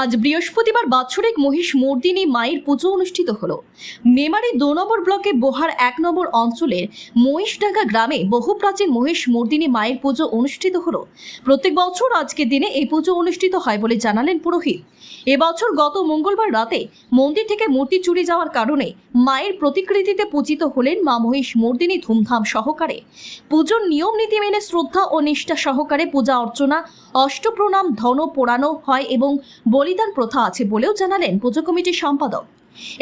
আজ বৃহস্পতিবার বাৎসরিক মহিষ মর্দিনী মায়ের পুজো অনুষ্ঠিত হলো। মেমারি দু নম্বর ব্লকে বোহার এক নম্বর অঞ্চলের মহিষডাঙ্গা গ্রামে বহু প্রাচীন মহিষ মর্দিনী মায়ের পুজো অনুষ্ঠিত হলো। প্রত্যেক বছর আজকের দিনে এই পুজো অনুষ্ঠিত হয় বলে জানালেন পুরোহিত। এবছর গত মঙ্গলবার রাতে মন্দির থেকে মূর্তি চুরি যাওয়ার কারণে মায়ের প্রতিকৃতিতে পূজিত হলেন মা মহিষ মর্দিনী ধুমধাম সহকারে। পুজোর নিয়ম নীতি মেনে শ্রদ্ধা ও নিষ্ঠা সহকারে পূজা অর্চনা, অষ্টপ্রণাম, ধন পোড়ানো হয় এবং বলিদান প্রথা আছে বলেও জানালেন পুজো কমিটির সম্পাদক।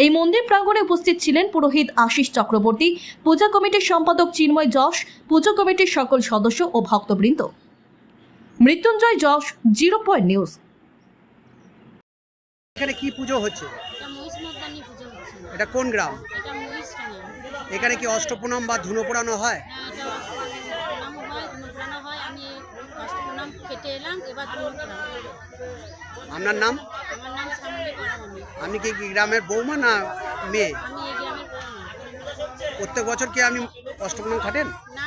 এই মন্দির প্রাঙ্গণে উপস্থিত ছিলেন পুরোহিত আশিস চক্রবর্তী, পূজা কমিটির সম্পাদক চিন্ময় যশ, পুজো কমিটির সকল সদস্য ও ভক্তবৃন্দ। Mrityunjoy Jash, zero point news. এখানে কি পুজো হচ্ছে এটা মহিষ মর্দানি পুজো হচ্ছে এটা কোন গ্রাম? এখানে কি অষ্টপ্রণাম বা ধুনো পোড়ানো হয় আপনার নাম? আপনি কি গ্রামের বৌমা না মেয়ে? প্রত্যেক বছর কি আপনি অষ্টপ্রণাম খাটেন? না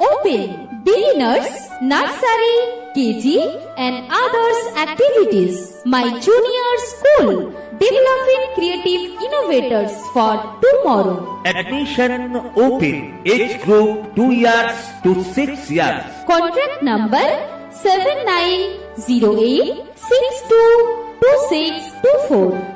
open beginners, nursery, KG and others activities. My junior school developing creative innovators for tomorrow. Admission open age group 2 years to 6 years. Contract number 7908 622624.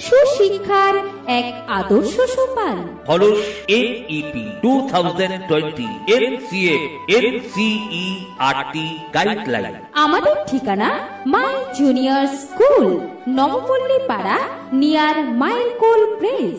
সুশিক্ষার এক আদর্শ সোপান halls NEP two thousand twenty NCA NCERT guideline আমাদের ঠিকানা মাই junior school Nabapalli পাড়া near মাইলকোল press